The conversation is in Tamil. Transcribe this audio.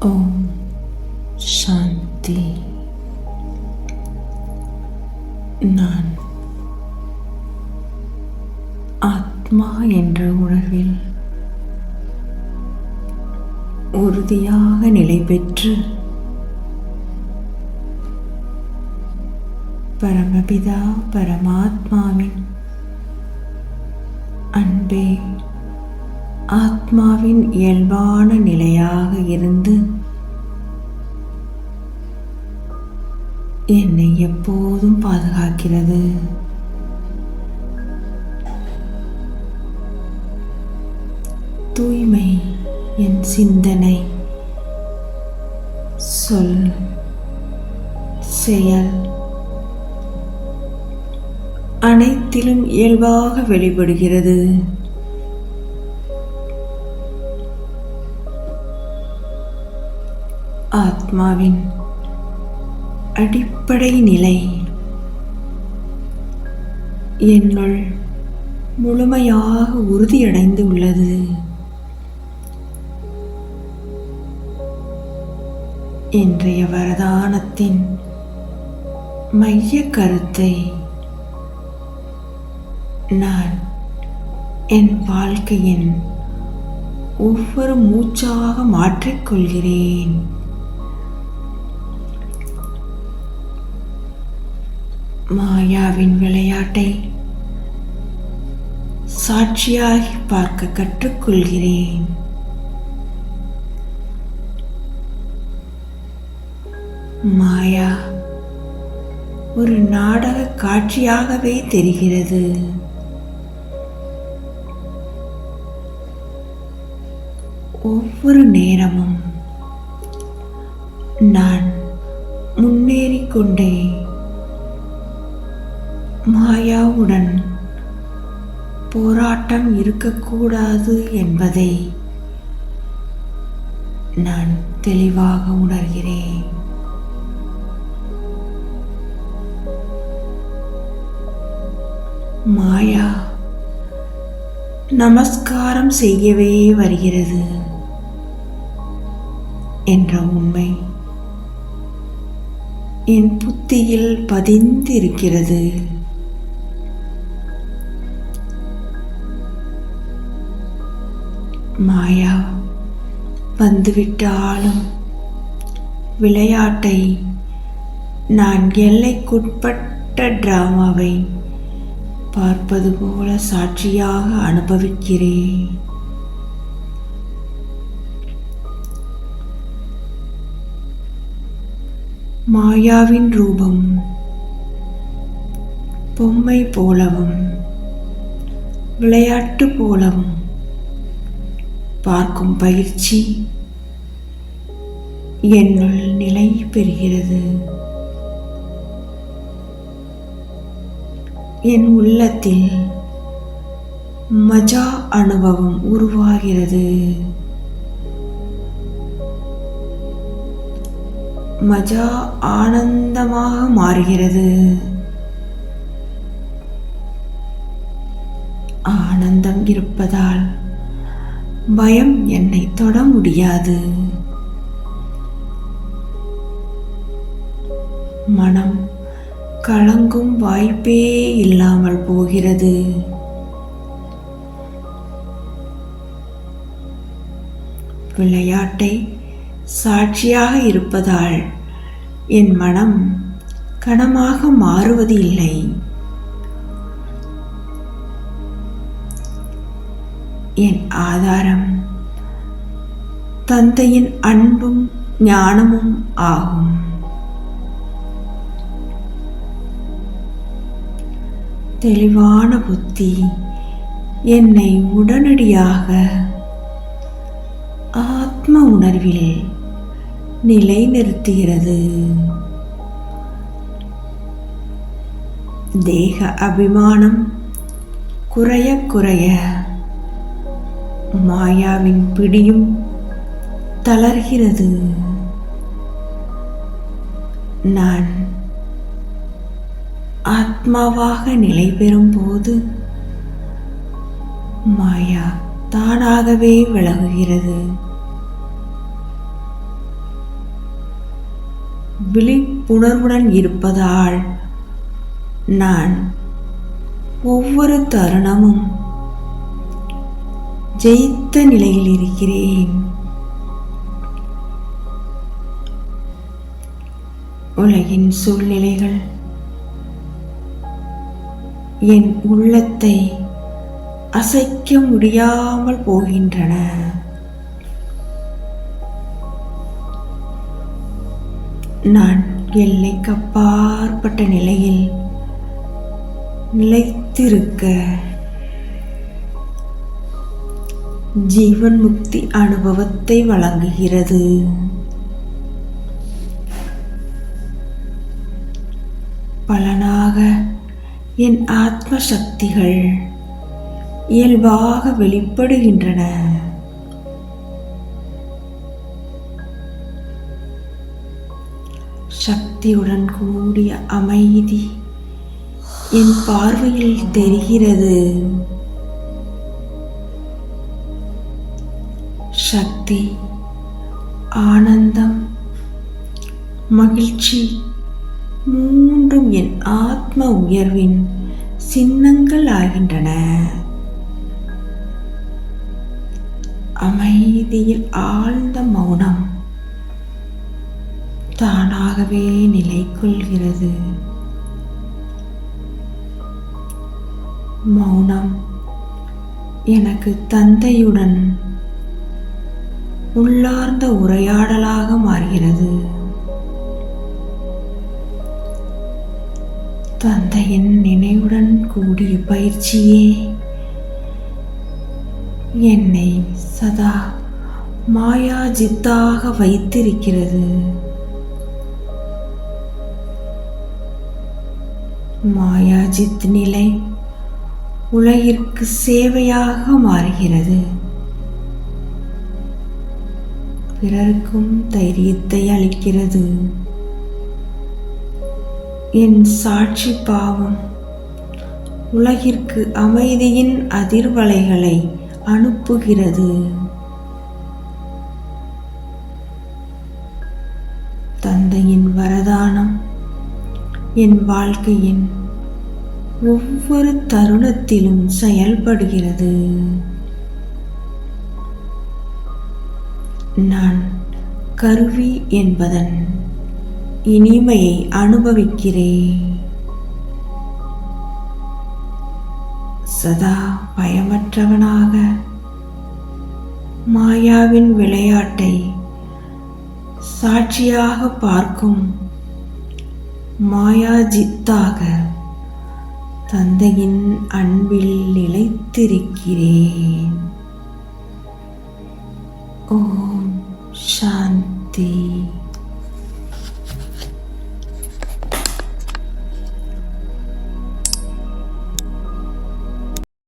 ஓம் சாந்தி நான் ஆத்மா என்ற உணர்வில் உறுதியாக நிலை பெற்று பரமபிதா பரமாத்மாவின் அன்பே ஆத்மாவின் இயல்பான நிலையாக இருந்து என்னை எப்போதும் பாதுகாக்கிறது. தூய்மை என் சிந்தனை. சொல் செயல். அனைத்திலும் இயல்பாக வெளிப்படுகிறது. ஆத்மாவின் அடிப்படை நிலை. என்னுள் முழுமையாக உறுதியடைந்து உள்ளது இன்றைய வரதானத்தின் மைய கருத்தை நான் என் வாழ்க்கையின் ஒவ்வொரு மூச்சாக மாற்றிக்கொள்கிறேன். மாயாவின் விளையாட்டை சாட்சியாகி பார்க்க கற்றுக்கொள்கிறேன். மாயா ஒரு நாடக காட்சியாகவே தெரிகிறது. ஒவ்வொரு நேரமும் நான் முன்னேறிக் கொண்டே மாயாவுடன் போராட்டம் இருக்கக்கூடாது என்பதை நான் தெளிவாக உணர்கிறேன். மாயா நமஸ்காரம் செய்யவே வருகிறது என்ற உண்மை என் புத்தியில் பதிந்திருக்கிறது. மாயா வந்துவிட்டாலும் விளையாட்டை நான் எல்லைக்குட்பட்ட டிராமாவை பார்ப்பது போல சாட்சியாக அனுபவிக்கிறேன். மாயாவின் ரூபம் பொம்மை போலவும் விளையாட்டு போலவும் பார்க்கும் பயிற்சி என்னுள் நிலை பெறுகிறது. என் உள்ளத்தில் மஜா அனுபவம் உருவாகிறது. மஜா ஆனந்தமாக மாறுகிறது. ஆனந்தம் இருப்பதால் பயம் என்னை தொட முடியாது. மனம் கலங்கும் வாய்ப்பே இல்லாமல் போகிறது. விளையாட்டை சாட்சியாக இருப்பதால் என் மனம் கனமாக மாறுவது இல்லை என் ஆதாரம். தந்தையின் அன்பும் ஞானமும் ஆகும். தெளிவான புத்தி என்னை உடனடியாக ஆத்ம உணர்வில் நிலைநிறுத்துகிறது. தேக அபிமானம் குறைய குறைய மாயாவின் பிடியும் தளர்கிறது. நான் ஆத்மாவாக நிலை பெறும்போது மாயா தானாகவே விலகுகிறது. விழிப்புணர்வுடன் இருப்பதால் நான் ஒவ்வொரு தருணமும் ஜெயித்த நிலையில் இருக்கிறேன். உலகின் சூழ்நிலைகள் என் உள்ளத்தை அசைக்க முடியாமல் போகின்றன. நான் எல்லைக்கு அப்பாற்பட்ட நிலையில் நிலைத்திருக்க ஜீவன் முக்தி அனுபவத்தை வழங்குகிறது. பலனாக என் ஆத்ம சக்திகள் இயல்பாக வெளிப்படுகின்றன. சக்தியுடன் கூடிய அமைதி என் பார்வையில் தெரிகிறது. சக்தி ஆனந்தம் மகிழ்ச்சி மூன்றும் என் ஆத்ம உயர்வின் சின்னங்கள் ஆகின்றன. அமைதியில் ஆழ்ந்த மௌனம் தானாகவே நிலை கொள்கிறது மௌனம் எனக்கு தந்தையுடன் உள்ளார்ந்த உரையாடலாக மாறுகிறது. தந்தையின் நினைவுடன் கூடிய பயிற்சியே என்னை சதா மாயாஜித்தாக வைத்திருக்கிறது. மாயாஜித் நிலை உலகிற்கு சேவையாக மாறுகிறது. பிறருக்கும் தைரியத்தை அளிக்கிறது. என் சாட்சி பாவம். உலகிற்கு அமைதியின் அதிர்வலைகளை அனுப்புகிறது. தந்தையின் வரதானம் என் வாழ்க்கையின் ஒவ்வொரு தருணத்திலும் செயல்படுகிறது. நான் கருவி என்பதன் இனிமையை அனுபவிக்கிறேன் சதா பயமற்றவனாக மாயாவின் விளையாட்டை சாட்சியாக பார்க்கும் மாயாஜித்தாக தந்தையின் அன்பில் நிலைத்திருக்கிறேன். deep.